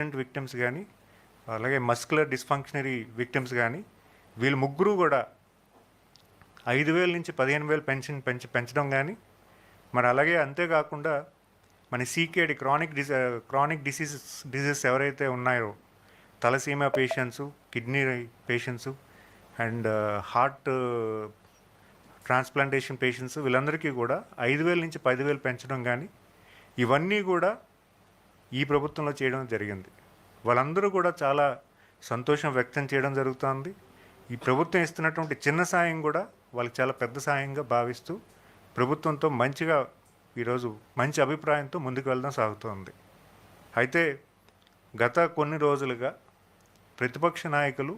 Accident victims కానీ అలాగే muscular డిస్ఫంక్షనరీ victims కానీ వీళ్ళు ముగ్గురు కూడా ఐదు వేల నుంచి పదిహేను వేలు పెన్షన్ పెంచి పెంచడం కానీ మరి అలాగే అంతేకాకుండా మన CKD chronic dis chronic diseases diseases ఎవరైతే ఉన్నాయో thalassemia patients kidney patients and heart transplantation patients వీళ్ళందరికీ కూడా ఐదు వేల నుంచి పదివేలు పెంచడం కానీ ఇవన్నీ కూడా ఈ ప్రభుత్వంలో చేయడం జరిగింది. వాళ్ళందరూ కూడా చాలా సంతోషం వ్యక్తం చేయడం జరుగుతుంది. ఈ ప్రభుత్వం ఇస్తున్నటువంటి చిన్న సాయం కూడా వాళ్ళకి చాలా పెద్ద సాయంగా భావిస్తూ ప్రభుత్వంతో మంచిగా ఈరోజు మంచి అభిప్రాయంతో ముందుకు వెళ్ళడం సాగుతోంది. అయితే గత కొన్ని రోజులుగా ప్రతిపక్ష నాయకులు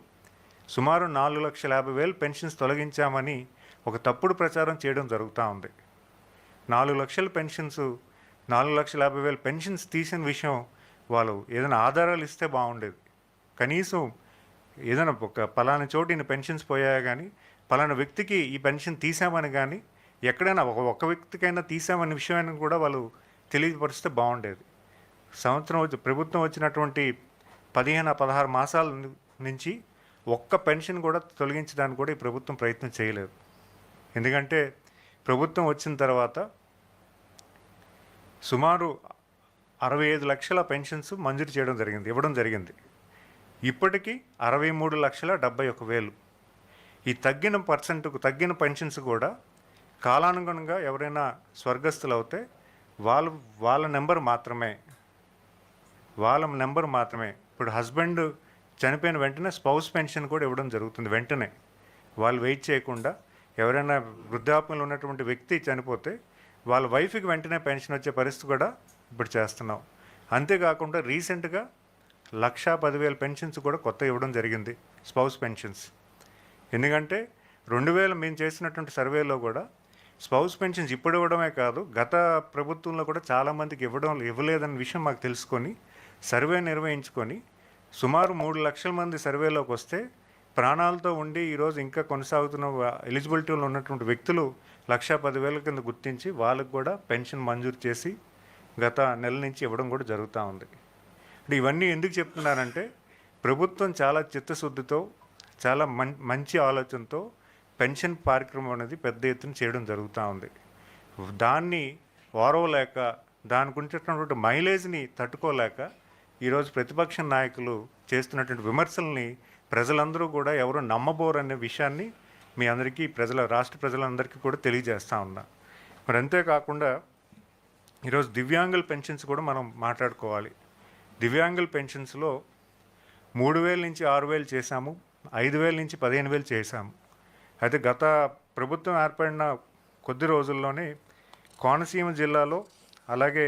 సుమారు నాలుగు లక్షల యాభై వేలు పెన్షన్స్ తొలగించామని ఒక తప్పుడు ప్రచారం చేయడం జరుగుతూ ఉంది నాలుగు లక్షల పెన్షన్స్ నాలుగు లక్షల యాభై వేల పెన్షన్స్ తీసిన విషయం వాళ్ళు ఏదైనా ఆధారాలు ఇస్తే బాగుండేది కనీసం ఏదైనా ఒక పలానా చోటు ఈయన పెన్షన్స్ పోయాయా కానీ పలానా వ్యక్తికి ఈ పెన్షన్ తీసామని కానీ ఎక్కడైనా ఒక ఒక్క వ్యక్తికైనా తీసామనే విషయాన్ని కూడా వాళ్ళు తెలియపరిస్తే బాగుండేది. సంవత్సరం వచ్చి ప్రభుత్వం వచ్చినటువంటి పదిహేను పదహారు మాసాల నుంచి ఒక్క పెన్షన్ కూడా తొలగించడానికి కూడా ఈ ప్రభుత్వం ప్రయత్నం చేయలేదు. ఎందుకంటే ప్రభుత్వం వచ్చిన తర్వాత సుమారు అరవై ఐదు లక్షల పెన్షన్స్ మంజూరు చేయడం జరిగింది ఇవ్వడం జరిగింది. ఇప్పటికీ అరవై మూడు లక్షల డెబ్బై ఒక వేలు. ఈ తగ్గిన పర్సెంట్కు తగ్గిన పెన్షన్స్ కూడా కాలానుగుణంగా ఎవరైనా స్వర్గస్థులు అవుతే వాళ్ళు వాళ్ళ నెంబర్ మాత్రమే వాళ్ళ నెంబర్ మాత్రమే. ఇప్పుడు హస్బెండ్ చనిపోయిన వెంటనే స్పౌస్ పెన్షన్ కూడా ఇవ్వడం జరుగుతుంది వెంటనే. వాళ్ళు వెయిట్ చేయకుండా ఎవరైనా వృద్ధాప్యంలో ఉన్నటువంటి వ్యక్తి చనిపోతే వాళ్ళ వైఫ్కి వెంటనే పెన్షన్ వచ్చే పరిస్థితి కూడా ఇప్పుడు చేస్తున్నాం. అంతేకాకుండా రీసెంట్గా లక్షా పదివేల పెన్షన్స్ కూడా కొత్త ఇవ్వడం జరిగింది స్పౌస్ పెన్షన్స్. ఎందుకంటే రెండు వేల మేము చేసినటువంటి సర్వేలో కూడా స్పౌస్ పెన్షన్స్ ఇప్పుడు ఇవ్వడమే కాదు గత ప్రభుత్వంలో కూడా చాలామందికి ఇవ్వడం ఇవ్వలేదన్న విషయం మాకు తెలుసుకొని సర్వే నిర్వహించుకొని సుమారు మూడు లక్షల మంది సర్వేలోకి వస్తే ప్రాణాలతో ఉండి ఈరోజు ఇంకా కొనసాగుతున్న ఎలిజిబిలిటీలో ఉన్నటువంటి వ్యక్తులు లక్షా పదివేల కింద గుర్తించి వాళ్ళకు కూడా పెన్షన్ మంజూరు చేసి గత నెల నుంచి ఇవ్వడం కూడా జరుగుతూ ఉంది. అంటే ఇవన్నీ ఎందుకు చెప్తున్నానంటే ప్రభుత్వం చాలా చిత్తశుద్ధితో చాలా మం మంచి ఆలోచనతో పెన్షన్ కార్యక్రమం అనేది పెద్ద ఎత్తున చేయడం జరుగుతూ ఉంది. దాన్ని ఓరవలేక దానికి ఉండేటటువంటి మైలేజ్ని తట్టుకోలేక ఈరోజు ప్రతిపక్ష నాయకులు చేస్తున్నటువంటి విమర్శల్ని ప్రజలందరూ కూడా ఎవరు నమ్మబోరు అనే విషయాన్ని మీ అందరికీ ప్రజల రాష్ట్ర ప్రజలందరికీ కూడా తెలియజేస్తా ఉన్నా. మరి అంతేకాకుండా ఈరోజు దివ్యాంగుల పెన్షన్స్ కూడా మనం మాట్లాడుకోవాలి. దివ్యాంగుల పెన్షన్స్లో మూడు వేల నుంచి ఆరు వేలు చేశాము ఐదు వేల నుంచి పదిహేను వేలు చేశాము. అయితే గత ప్రభుత్వం ఏర్పడిన కొద్ది రోజుల్లోనే కోనసీమ జిల్లాలో అలాగే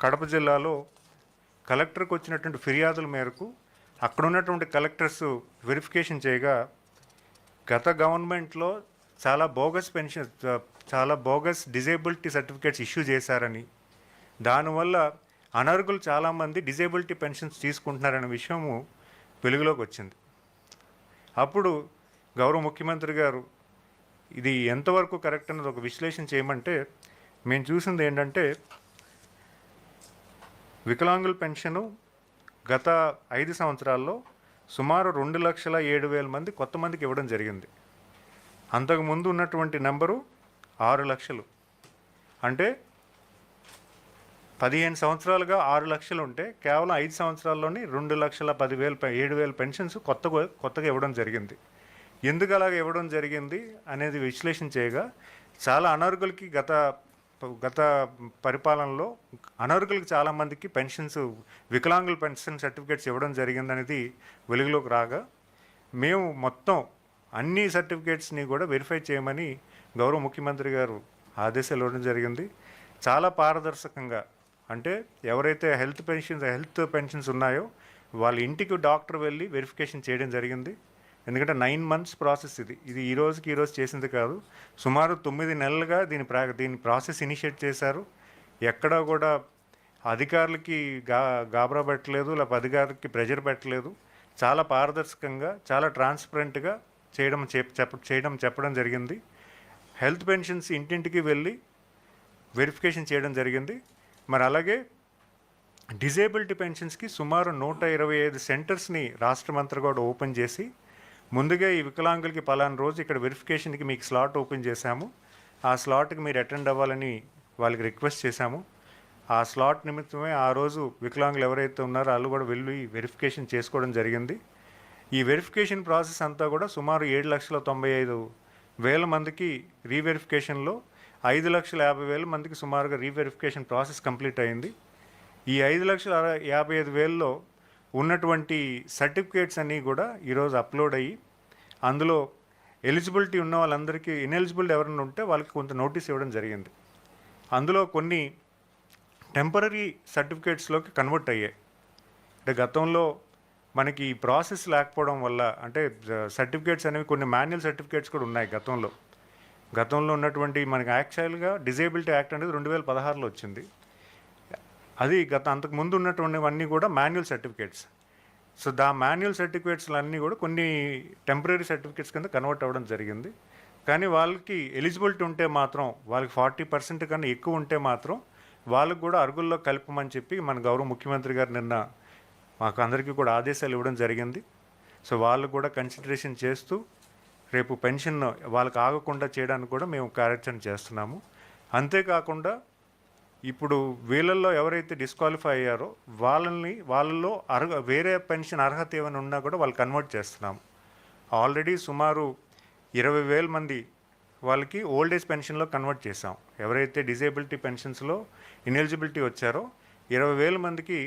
కడప జిల్లాలో కలెక్టర్కి వచ్చినటువంటి ఫిర్యాదుల మేరకు అక్కడ ఉన్నటువంటి కలెక్టర్స్ వెరిఫికేషన్ చేయగా గత గవర్నమెంట్లో చాలా బోగస్ పెన్షన్ చాలా బోగస్ డిజేబిలిటీ సర్టిఫికేట్స్ ఇష్యూ చేశారని దానివల్ల అనర్హులు చాలామంది డిజేబిలిటీ పెన్షన్స్ తీసుకుంటున్నారనే విషయము వెలుగులోకి వచ్చింది. అప్పుడు గౌరవ ముఖ్యమంత్రి గారు ఇది ఎంతవరకు కరెక్ట్ అన్నది ఒక విశ్లేషణ చేయమంటే మేము చూసింది ఏంటంటే వికలాంగుల పెన్షను గత ఐదు సంవత్సరాల్లో సుమారు రెండు లక్షల ఏడు వేల మంది కొత్త మందికి ఇవ్వడం జరిగింది. అంతకు ముందు ఉన్నటువంటి నెంబరు ఆరు లక్షలు. అంటే పదిహేను సంవత్సరాలుగా ఆరు లక్షలు ఉంటే కేవలం ఐదు సంవత్సరాల్లోనే రెండు లక్షల పదివేలు ఏడు వేల పెన్షన్స్ కొత్తగా కొత్తగా ఇవ్వడం జరిగింది. ఎందుకు అలాగ ఇవ్వడం జరిగింది అనేది విశ్లేషణ చేయగా చాలా అనర్హులకి గత గత పరిపాలనలో అనర్హులకు చాలామందికి పెన్షన్స్ వికలాంగుల పెన్షన్ సర్టిఫికేట్స్ ఇవ్వడం జరిగిందనేది వెలుగులోకి రాగా మేము మొత్తం అన్ని సర్టిఫికేట్స్ని కూడా వెరిఫై చేయమని గౌరవ ముఖ్యమంత్రి గారు ఆదేశాలు ఇవ్వడం జరిగింది. చాలా పారదర్శకంగా అంటే ఎవరైతే హెల్త్ పెన్షన్స్ హెల్త్ పెన్షన్స్ ఉన్నాయో వాళ్ళ ఇంటికి డాక్టర్ వెళ్ళి వెరిఫికేషన్ చేయడం జరిగింది. ఎందుకంటే నైన్ మంత్స్ ప్రాసెస్ ఇది. ఇది ఈ రోజుకి ఈ రోజు చేసింది కాదు. సుమారు తొమ్మిది నెలలుగా దీని ప్రా దీని ప్రాసెస్ ఇనిషియేట్ చేశారు. ఎక్కడా కూడా అధికారులకి గా గాబరా పెట్టలేదు లేకపోతే అధికారులకి ప్రెజర్ పెట్టలేదు. చాలా పారదర్శకంగా చాలా ట్రాన్స్పరెంట్గా చేయడం చెప్ చెప్ప చేయడం చెప్పడం జరిగింది. హెల్త్ పెన్షన్స్ ఇంటింటికి వెళ్ళి వెరిఫికేషన్ చేయడం జరిగింది. మరి అలాగే డిజేబిలిటీ పెన్షన్స్కి సుమారు నూట ఇరవై ఐదు సెంటర్స్ని రాష్ట్రమంతా కూడా ఓపెన్ చేసి ముందుగా ఈ వికలాంగులకి పలానా రోజు ఇక్కడ వెరిఫికేషన్కి మీకు స్లాట్ ఓపెన్ చేశాము. ఆ స్లాట్కి మీరు అటెండ్ అవ్వాలని వాళ్ళకి రిక్వెస్ట్ చేశాము. ఆ స్లాట్ నిమిత్తమే ఆ రోజు వికలాంగులు ఎవరైతే ఉన్నారో వాళ్ళు కూడా వెళ్ళి వెరిఫికేషన్ చేసుకోవడం జరిగింది. ఈ వెరిఫికేషన్ ప్రాసెస్ అంతా కూడా సుమారు ఏడు లక్షల తొంభై ఐదు వేల మందికి రీవెరిఫికేషన్లో ఐదు లక్షల యాభై వేల మందికి సుమారుగా రీవెరిఫికేషన్ ప్రాసెస్ కంప్లీట్ అయింది. ఈ ఐదు లక్షల యాభై ఐదు వేలలో ఉన్నటువంటి సర్టిఫికేట్స్ అన్నీ కూడా ఈరోజు అప్లోడ్ అయ్యి అందులో ఎలిజిబిలిటీ ఉన్న వాళ్ళందరికీ ఇన్ఎలిజిబుల్ ఎవరైనా ఉంటే వాళ్ళకి కొంత నోటీస్ ఇవ్వడం జరిగింది. అందులో కొన్ని టెంపరీ సర్టిఫికేట్స్లోకి కన్వర్ట్ అయ్యాయి. అంటే గతంలో మనకి ఈ ప్రాసెస్ లేకపోవడం వల్ల అంటే సర్టిఫికేట్స్ అనేవి కొన్ని మాన్యువల్ సర్టిఫికేట్స్ కూడా ఉన్నాయి గతంలో. గతంలో ఉన్నటువంటి మనకి యాక్చువల్గా డిజేబిలిటీ యాక్ట్ అనేది రెండు వేల పదహారులో వచ్చింది. అది గత అంతకు ముందు ఉన్నటువంటివన్నీ కూడా manual certificates. So the manual సర్టిఫికేట్స్లు అన్నీ కూడా కొన్ని టెంపరీ సర్టిఫికేట్స్ కింద కన్వర్ట్ అవ్వడం జరిగింది. కానీ వాళ్ళకి ఎలిజిబిలిటీ ఉంటే మాత్రం వాళ్ళకి ఫార్టీ పర్సెంట్ కన్నా ఎక్కువ ఉంటే మాత్రం వాళ్ళకు కూడా అరుగుల్లో కలపమని చెప్పి మన గౌరవ ముఖ్యమంత్రి గారు నిన్న మాకు అందరికీ కూడా ఆదేశాలు ఇవ్వడం జరిగింది. సో వాళ్ళు కూడా కన్సిడరేషన్ చేస్తూ రేపు పెన్షన్ వాళ్ళకి ఆగకుండా చేయడానికి కూడా మేము కార్యాచరణ చేస్తున్నాము. అంతేకాకుండా ఇప్పుడు వీళ్ళల్లో ఎవరైతే డిస్క్వాలిఫై అయ్యారో వాళ్ళని వాళ్ళలో అర్హ వేరే పెన్షన్ అర్హత ఏమైనా ఉన్నా కూడా వాళ్ళు కన్వర్ట్ చేస్తున్నాం. ఆల్రెడీ సుమారు ఇరవై వేల మంది వాళ్ళకి ఓల్డ్ ఏజ్ పెన్షన్లో కన్వర్ట్ చేసాం ఎవరైతే డిజేబిలిటీ పెన్షన్స్లో ఇనెలిజిబిలిటీ వచ్చారో ఇరవై వేల మందికి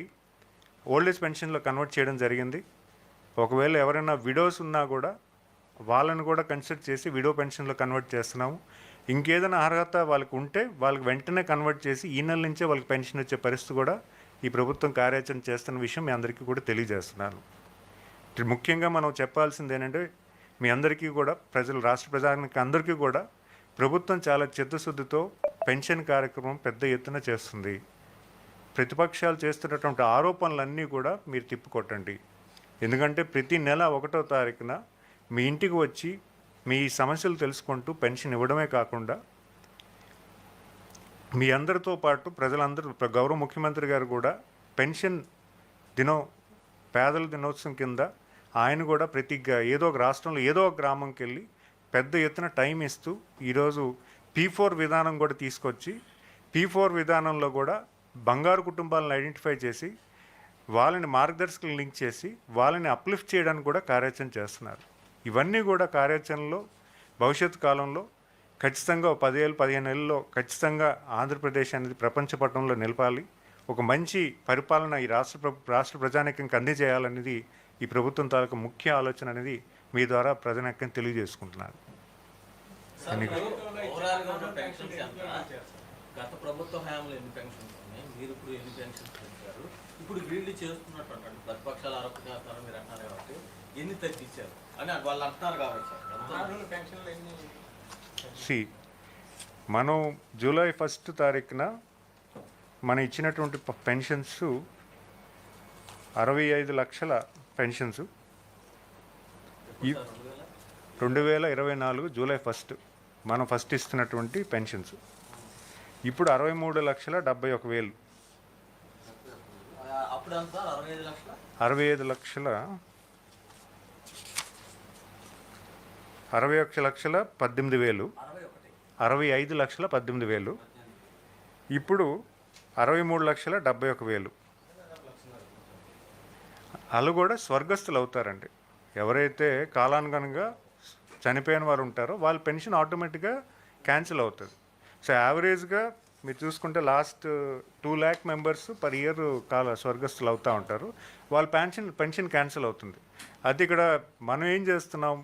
ఓల్డ్ ఏజ్ పెన్షన్లో కన్వర్ట్ చేయడం జరిగింది. ఒకవేళ ఎవరైనా విడోస్ ఉన్నా కూడా వాళ్ళని కూడా కన్సిడర్ చేసి విడో పెన్షన్లో కన్వర్ట్ చేస్తున్నాము. ఇంకేదైనా అర్హత వాళ్ళకి ఉంటే వాళ్ళకి వెంటనే కన్వర్ట్ చేసి ఈ నెల నుంచే వాళ్ళకి పెన్షన్ వచ్చే పరిస్థితి కూడా ఈ ప్రభుత్వం కార్యాచరణ చేస్తున్న విషయం మీ అందరికీ కూడా తెలియజేస్తున్నాను. ముఖ్యంగా మనం చెప్పాల్సింది ఏంటంటే మీ అందరికీ కూడా ప్రజలు రాష్ట్ర ప్రజానికి అందరికీ కూడా ప్రభుత్వం చాలా చిత్తశుద్ధితో పెన్షన్ కార్యక్రమం పెద్ద ఎత్తున చేస్తుంది. ప్రతిపక్షాలు చేస్తున్నటువంటి ఆరోపణలన్నీ కూడా మీరు తిప్పికొట్టండి. ఎందుకంటే ప్రతి నెల ఒకటో తారీఖున మీ ఇంటికి వచ్చి మీ సమస్యలు తెలుసుకుంటూ పెన్షన్ ఇవ్వడమే కాకుండా మీ అందరితో పాటు ప్రజలందరూ గౌరవ ముఖ్యమంత్రి గారు కూడా పెన్షన్ దినో పేదల దినోత్సవం కింద ఆయన కూడా ప్రతి ఏదో ఒక రాష్ట్రంలో ఏదో ఒక గ్రామంకి వెళ్ళి పెద్ద ఎత్తున టైం ఇస్తూ ఈరోజు పీ ఫోర్ విధానం కూడా తీసుకొచ్చి పీ ఫోర్ విధానంలో కూడా బంగారు కుటుంబాలను ఐడెంటిఫై చేసి వాళ్ళని మార్గదర్శకులు లింక్ చేసి వాళ్ళని అప్లిఫ్ట్ చేయడానికి కూడా కార్యాచరణ చేస్తున్నారు. ఇవన్నీ కూడా కార్యాచరణలో భవిష్యత్ కాలంలో ఖచ్చితంగా పదివేలు పదిహేను నెలల్లో ఖచ్చితంగా ఆంధ్రప్రదేశ్ అనేది ప్రపంచ పట్టణంలో నిలపాలి. ఒక మంచి పరిపాలన ఈ రాష్ట్ర ప్ర- రాష్ట్ర ప్రజానీకంకి అందజేయాలనేది ఈ ప్రభుత్వం తాలూకు ముఖ్య ఆలోచన అనేది మీ ద్వారా ప్రజానీకం తెలియజేసుకుంటున్నాను. సార్ ఇప్పుడు ఓవరాల్గా ఉన్న పెన్షన్స్ ఎంత గత ప్రభుత్వ హయాంలో ఎన్ని పెన్షన్స్ ఉన్నాయి? మీరు ఇప్పుడు ఎన్ని పెన్షన్స్ పెంచారు? ఇప్పుడు వీళ్ళు చేస్తున్నట్టు అంటారు. ప్రతిపక్షాలు ఆరోపణ చేస్తున్నారు మీరు అంటున్నారు కాబట్టి. ఎన్ని తగ్గించారు అని వాళ్ళు అంటున్నారు కాబట్టి సార్ ఎంత పెన్షన్లు ఎన్ని? సి మనం జూలై ఫస్ట్ తారీఖున మనం ఇచ్చినటువంటి పెన్షన్స్ అరవై ఐదు లక్షల పెన్షన్స్. రెండు వేల ఇరవై నాలుగు జూలై ఫస్ట్ మనం ఫస్ట్ ఇస్తున్నటువంటి పెన్షన్స్. ఇప్పుడు అరవై మూడు లక్షల డెబ్బై ఒక వేలు. అరవై ఐదు లక్షల అరవై ఒక లక్షల పద్దెనిమిది వేలు. అరవై అరవై ఐదు లక్షల పద్దెనిమిది వేలు. ఇప్పుడు అరవై మూడు లక్షల డెబ్బై ఒక వేలు. వాళ్ళు కూడా స్వర్గస్థులు అవుతారండి. ఎవరైతే కాలానుగుణంగా చనిపోయిన వారు ఉంటారో వాళ్ళ పెన్షన్ ఆటోమేటిక్గా క్యాన్సిల్ అవుతుంది. సో యావరేజ్గా మీరు చూసుకుంటే last two lakh members per year కాల స్వర్గస్థులు అవుతూ ఉంటారు. వాళ్ళ పెన్షన్ పెన్షన్ క్యాన్సిల్ అవుతుంది. అది ఇక్కడ మనం ఏం చేస్తున్నాం?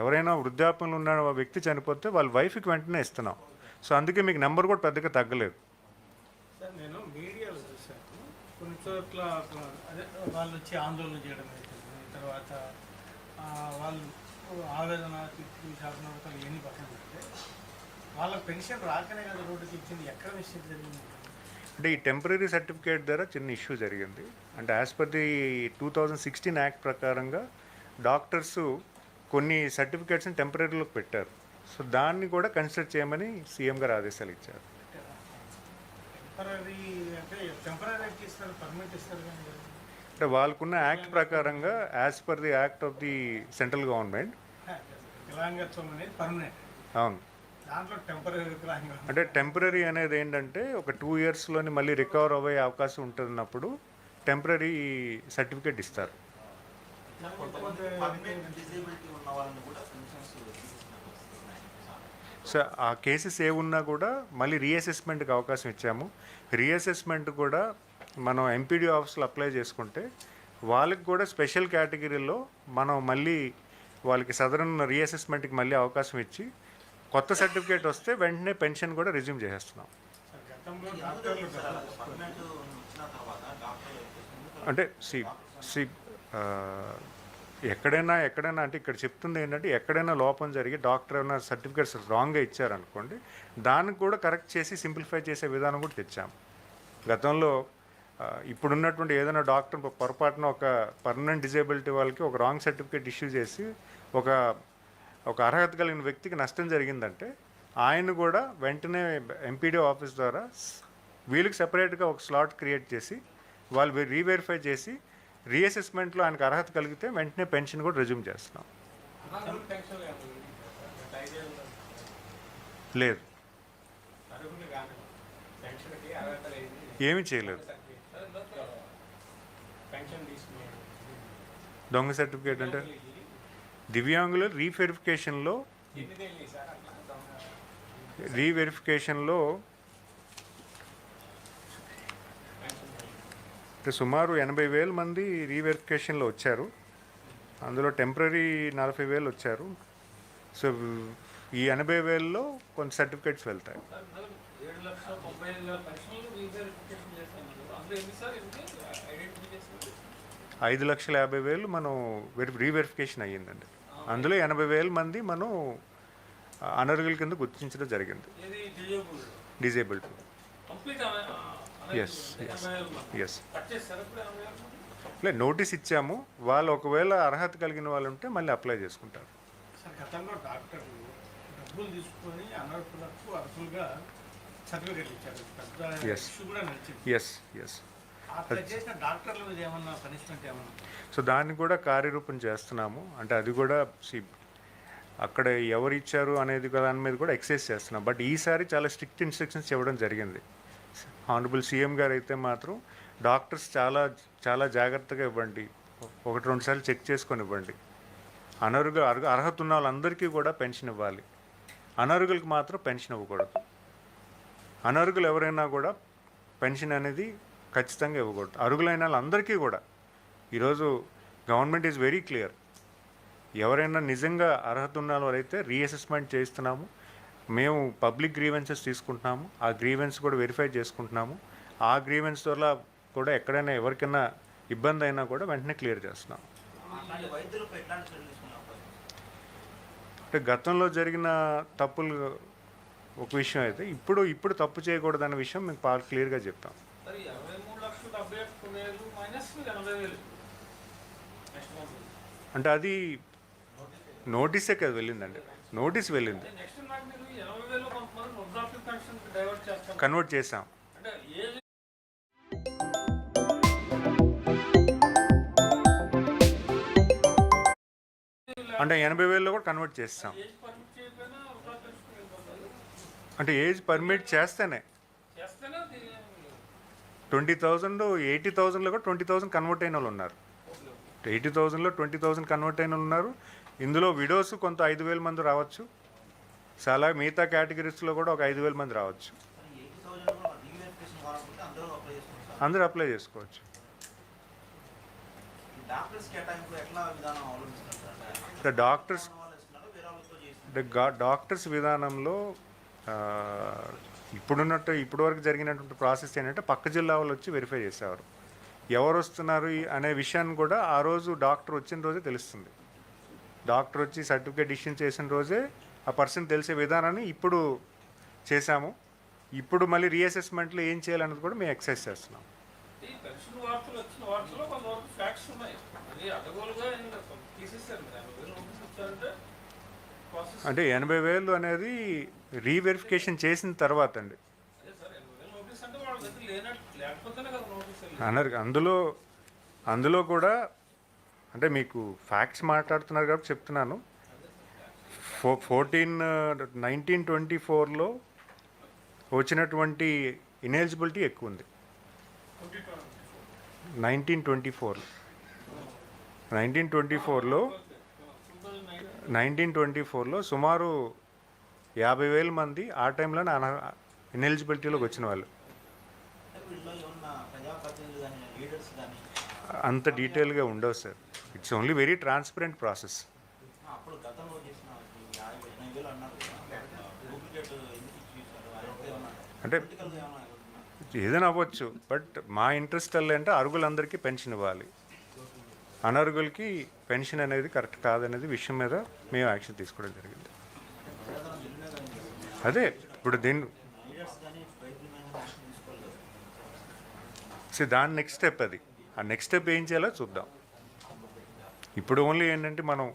ఎవరైనా వృద్ధాప్యంలో ఉన్న వ్యక్తి చనిపోతే వాళ్ళ వైఫ్కి వెంటనే ఇస్తున్నాం. సో అందుకే మీకు నెంబర్ కూడా పెద్దగా తగ్గలేదు. నేను మీడియాలో చూశాను. కొన్ని చోట్ల వాళ్ళు వచ్చి ఆందోళన చేయడం తర్వాత వాళ్ళు ఆవేదన శాసనవర్తలు పక్కన పెడితే వాళ్ళకి పెన్షన్ రాకనే కదా రోడ్డుకి ఇచ్చింది ఎక్కడ మిస్టేక్ జరిగింది? అంటే ఈ టెంపరీ సర్టిఫికేట్ ద్వారా చిన్న ఇష్యూ జరిగింది. అంటే as per the two thousand sixteen act ప్రకారంగా డాక్టర్స్ కొన్ని సర్టిఫికేట్స్ని టెంపరీలోకి పెట్టారు. సో దాన్ని కూడా కన్సిడర్ చేయమని సీఎం గారు ఆదేశాలు ఇచ్చారు. అంటే వాళ్ళకున్న యాక్ట్ ప్రకారంగా as per the act of the central government అవును. అంటే టెంపరీ అనేది ఏంటంటే ఒక టూ ఇయర్స్లోని మళ్ళీ రికవర్ అయ్యే అవకాశం ఉంటున్నప్పుడు టెంపరీ సర్టిఫికేట్ ఇస్తారు. సో ఆ కేసెస్ ఏ ఉన్నా కూడా మళ్ళీ రీఅసెస్మెంట్కి అవకాశం ఇచ్చాము. రీఅసెస్మెంట్ కూడా మనం ఎంపీడీ ఆఫీస్లో అప్లై చేసుకుంటే వాళ్ళకి కూడా స్పెషల్ కేటగిరీలో మనం మళ్ళీ వాళ్ళకి సదరన్ రీఅసెస్మెంట్కి మళ్ళీ అవకాశం ఇచ్చి కొత్త సర్టిఫికేట్ వస్తే వెంటనే పెన్షన్ కూడా రిజ్యూమ్ చేసేస్తున్నాం. అంటే సి సి ఎక్కడైనా ఎక్కడైనా అంటే ఇక్కడ చెప్తుంది ఏంటంటే ఎక్కడైనా లోపం జరిగి డాక్టర్ ఏమైనా సర్టిఫికేట్స్ రాంగ్గా ఇచ్చారనుకోండి దానికి కూడా కరెక్ట్ చేసి సింప్లిఫై చేసే విధానం కూడా తెచ్చాము గతంలో ఇప్పుడున్నటువంటి ఏదైనా డాక్టర్ పొరపాటున ఒక పర్మనెంట్ డిజేబిలిటీ వాళ్ళకి ఒక రాంగ్ సర్టిఫికేట్ ఇష్యూ చేసి ఒక ఒక అర్హత కలిగిన వ్యక్తికి నష్టం జరిగిందంటే ఆయన కూడా వెంటనే ఎంపీడీ ఆఫీస్ ద్వారా వీళ్ళకి సెపరేట్గా ఒక స్లాట్ క్రియేట్ చేసి వాళ్ళు రీవెరిఫై చేసి రీఅసెస్మెంట్లో ఆయనకు అర్హత కలిగితే వెంటనే పెన్షన్ కూడా రిజ్యూమ్ చేస్తున్నాం. లేదు. ఏమీ చేయలేదు. దొంగ సర్టిఫికేట్ అంటే? దివ్యాంగుల రీవెరిఫికేషన్లో రీవెరిఫికేషన్లో సుమారు ఎనభై వేల మంది రీవెరిఫికేషన్లో వచ్చారు. అందులో టెంపరీ నలభై వేలు వచ్చారు. సో ఈ ఎనభై వేలలో కొన్ని సర్టిఫికేట్స్ వెళ్తాయి. ఐదు లక్షల యాభై వేలు మనం రీవెరిఫికేషన్ అయ్యిందండి. అందులో ఎనభై వేల మంది మనం అనర్హుల కింద గుర్తించడం జరిగింది. Disable disabled. ఎస్ వేల మంది. లే నోటీస్ ఇచ్చాము. వాళ్ళు ఒకవేళ అర్హత కలిగిన వాళ్ళు ఉంటే మళ్ళీ అప్లై చేసుకుంటారు. నడిచింది. ఎస్ ఎస్ సో దాన్ని కూడా కార్యరూపం చేస్తున్నాము. అంటే అది కూడా సి అక్కడ ఎవరు ఇచ్చారు అనేది దాని మీద కూడా ఎక్సైజ్ చేస్తున్నాం. బట్ ఈసారి చాలా స్ట్రిక్ట్ ఇన్స్ట్రక్షన్స్ ఇవ్వడం జరిగింది. ఆనరబుల్ సీఎం గారు అయితే మాత్రం డాక్టర్స్ చాలా చాలా జాగ్రత్తగా ఇవ్వండి. ఒకటి రెండు సార్లు చెక్ చేసుకొని ఇవ్వండి. అనర్హులు అర్హత ఉన్న వాళ్ళందరికీ కూడా పెన్షన్ ఇవ్వాలి. అనర్హులకు మాత్రం పెన్షన్ ఇవ్వకూడదు. అనర్హులు ఎవరైనా కూడా పెన్షన్ అనేది ఖచ్చితంగా ఇవ్వకూడదు. అరుగులైన వాళ్ళందరికీ కూడా. ఈరోజు గవర్నమెంట్ ఈజ్ వెరీ క్లియర్. ఎవరైనా నిజంగా అర్హత ఉన్న వారైతే రీఅసెస్మెంట్ చేస్తున్నాము మేము పబ్లిక్ గ్రీవెన్సెస్ తీసుకుంటున్నాము. ఆ గ్రీవెన్స్ కూడా వెరిఫై చేసుకుంటున్నాము. ఆ గ్రీవెన్స్ వల్ల కూడా ఎక్కడైనా ఎవరికైనా ఇబ్బంది అయినా కూడా వెంటనే క్లియర్ చేస్తున్నాం అంటే గతంలో జరిగిన తప్పులు ఒక విషయం అయితే ఇప్పుడు ఇప్పుడు తప్పు చేయకూడదన్న విషయం మేము పాలు క్లియర్గా చెప్తాం సరే ఇరవై మూడు లక్షల డెబ్బై ఒక్క వేలు మైనస్ ఎనభై వేలు నెక్స్ట్ మంత్ అంటే అది నోటీసే కదా వెళ్ళిందండి. నోటీస్ వెళ్ళింది. నెక్స్ట్ నాకు మీరు ఎనభై వేలు కొంతమంది వృద్ధాప్య పెన్షన్ డైవర్ట్ చేస్తాను కన్వర్ట్ చేసాం. అంటే ఏజ్ అంటే ఎనభై వేలలో కూడా కన్వర్ట్ చేస్తాం. అంటే ఏజ్ పర్మిట్ చేస్తేనే చేస్తేనే ట్వంటీ థౌజండ్ ఎయిటీ థౌజండ్లో కూడా ట్వంటీ థౌజండ్ కన్వర్ట్ అయిన వాళ్ళు ఉన్నారు. ఎయిటీ థౌజండ్లో ట్వంటీ థౌజండ్ కన్వర్ట్ అయిన వాళ్ళు ఉన్నారు. ఇందులో విడోస్ కొంత ఐదు వేల మంది రావచ్చు. చాలా మిగతా కేటగిరీస్లో కూడా ఒక ఐదు వేల మంది రావచ్చు. అందరూ అప్లై చేసుకోవచ్చు. డాక్టర్స్ డాక్టర్స్ విధానంలో ఇప్పుడున్నట్టు ఇప్పటి వరకు జరిగినటువంటి ప్రాసెస్ ఏంటంటే పక్క జిల్లా వాళ్ళు వచ్చి వెరిఫై చేసేవారు. ఎవరు వస్తున్నారు అనే విషయాన్ని కూడా ఆ రోజు డాక్టర్ వచ్చిన రోజే తెలుస్తుంది. డాక్టర్ వచ్చి సర్టిఫికేట్ ఇష్యూ చేసిన రోజే ఆ పర్సన్ తెలిసే విధానాన్ని ఇప్పుడు చేశాము. ఇప్పుడు మళ్ళీ రీఅసెస్మెంట్లో ఏం చేయాలన్నది కూడా మేము ఎక్సైజ్ చేస్తున్నాం. అంటే ఎనభై వేలు అనేది రీవెరిఫికేషన్ చేసిన తర్వాత అండి. అన్నారు అందులో అందులో కూడా అంటే మీకు ఫ్యాక్ట్స్ మాట్లాడుతున్నారు కాబట్టి చెప్తున్నాను ఫో ఫోర్టీన్ నైన్టీన్ ట్వంటీ ఫోర్లో వచ్చినటువంటి ఇనెలిజిబిలిటీ ఎక్కువ ఉంది 2024. నైన్టీన్ ట్వంటీ ఫోర్లో నైన్టీన్ ట్వంటీ ఫోర్లో 2009 నైన్టీన్ ట్వంటీ ఫోర్లో సుమారు యాభై వేల మంది ఆ టైంలోనే అన ఇనెలిజిబిలిటీలోకి వచ్చిన వాళ్ళు. అంత డీటెయిల్గా ఉండవు sir. It's only very transparent process అంటే ఏదైనా అవ్వచ్చు బట్ మా ఇంట్రెస్ట్ అంటే అరుగులందరికీ పెన్షన్ ఇవ్వాలి. అనర్హులకి పెన్షన్ అనేది కరెక్ట్ కాదనేది విషయం మీద మేము యాక్షన్ తీసుకోవడం జరిగింది. అదే ఇప్పుడు దీన్ని దాని నెక్స్ట్ స్టెప్ అది. ఆ నెక్స్ట్ స్టెప్ ఏం చేయాలో చూద్దాం. ఇప్పుడు ఓన్లీ ఏంటంటే మనం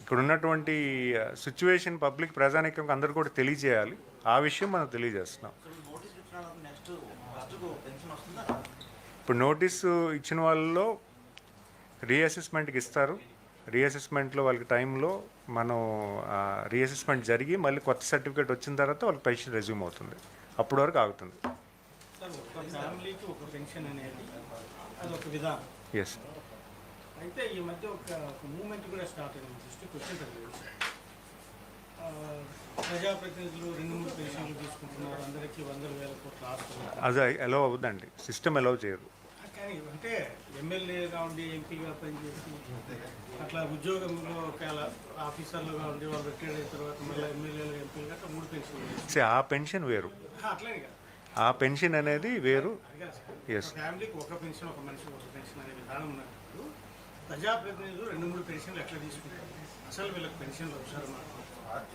ఇక్కడ ఉన్నటువంటి సిచ్యువేషన్ పబ్లిక్ ప్రజానీకం అందరు కూడా తెలియజేయాలి. ఆ విషయం మనం తెలియజేస్తున్నాం. ఇప్పుడు నోటీసు ఇచ్చిన వాళ్ళలో రీఅసెస్మెంట్కి ఇస్తారు. రీఅసెస్మెంట్లో వాళ్ళకి టైంలో మనం రీఅసెస్మెంట్ జరిగి మళ్ళీ కొత్త సర్టిఫికేట్ వచ్చిన తర్వాత వాళ్ళకి పెన్షన్ రెజ్యూమ్ అవుతుంది. అప్పటి వరకు ఆగుతుంది. ఎస్ అయితే ఈ మధ్య ఒక మూమెంట్ కూడా స్టార్ట్ అయింది. దృష్టికి వచ్చింది అది ఎలా అవుద్దండి. సిస్టమ్ ఎలా చేయదు. కానీ అంటే ఎమ్మెల్యేగా ఉండి ఎంపీగా పనిచేసి అట్లా ఉద్యోగంలో ఒకవేళ ఆఫీసర్లుగా ఉండి వాళ్ళు రిటైర్ అయిన తర్వాత మళ్ళీ ఎమ్మెల్యేలు ఎంపీలుగా అట్లా మూడు పెన్షన్లు సే ఆ పెన్షన్ వేరు. అట్లనే ఆ పెన్షన్ అనేది వేరు. ఫ్యామిలీకి ఒక పెన్షన్ ఒక మనిషికి ఒక పెన్షన్ అనే విధానం ఉన్నప్పుడు ప్రజాప్రతినిధులు రెండు మూడు పెన్షన్లు ఎట్లా తీసుకుంటారు? అసలు వీళ్ళకి పెన్షన్లు వచ్చారు మాకు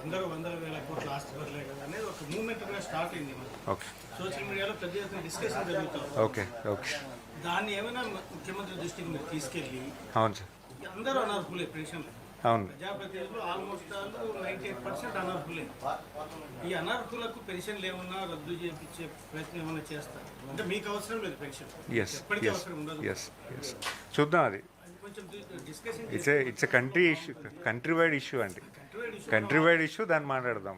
అందరూ వందల వేల కోట్ల ఆస్తి వదిలే కదా అనేది ఒక మూమెంట్ కూడా స్టార్ట్ అయింది సోషల్ మీడియాలో పెద్ద ఎత్తున డిస్కషన్ జరుగుతుంది ఓకే ఓకే దాన్ని ఏమైనా ముఖ్యమంత్రి దృష్టికి మీరు తీసుకెళ్ళి అవును సార్. అందరూ అనర్హులే పెన్షన్లు అవును. ప్రజాప్రతినిధులు ఆల్మోస్ట్ నైంటీ ఎయిట్ పర్సెంట్ అనర్హులే. ఈ అనర్హులకు పెన్షన్లు ఏమన్నా రద్దు చేయించే ప్రయత్నం ఏమైనా చేస్తారు? అంటే మీకు అవసరం లేదు పెన్షన్. ఎస్ ఎప్పటికీ అవసరం ఉండదు. ఎస్ ఎస్ చూద్దాం అది. అది కొంచెం discussion it's a it's country issue country wide issue అండి. కంట్రీ వైడ్ ఇష్యూ దాన్ని మాట్లాడదాం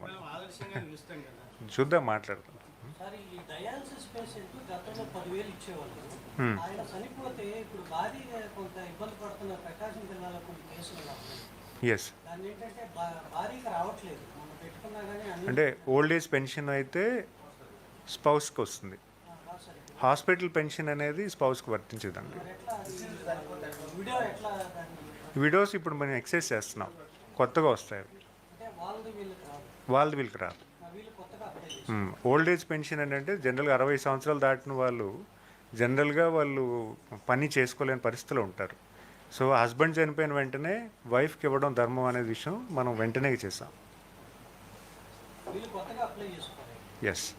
చూద్దాం మాట్లాడదాం. సార్ ఈ డయాలసిస్ పేషెంట్ గతంలో పదివేలు ఇచ్చేవాళ్ళు. ఆయన చనిపోతే ఇప్పుడు భారీగా కొంత ఇబ్బంది పడుతున్న ప్రకాశం జిల్లాలో కొన్ని కేసులు ఉన్నాయి ఎస్ దాన్ని ఏంటంటే భా- భారీగా రావట్లేదు. మనం పెట్టుకున్నా కానీ అన్ని అంటే ఓల్డ్ ఏజ్ పెన్షన్ అయితే స్పౌస్కి వస్తుంది. హాస్పిటల్ పెన్షన్ అనేది స్పౌస్కి వర్తించదండి. విడోస్ ఇప్పుడు మనం ఎక్సైజ్ చేస్తున్నాం. కొత్తగా వస్తాయి వాళ్ళది వీళ్ళకి రాదు. ఓల్డ్ ఏజ్ పెన్షన్ ఏంటంటే జనరల్గా అరవై సంవత్సరాలు దాటిన వాళ్ళు జనరల్గా వాళ్ళు పని చేసుకోలేని పరిస్థితిలో ఉంటారు. సో హస్బెండ్ చనిపోయిన వెంటనే వైఫ్కి ఇవ్వడం ధర్మం అనే విషయం మనం వెంటనే చేసాం ఎస్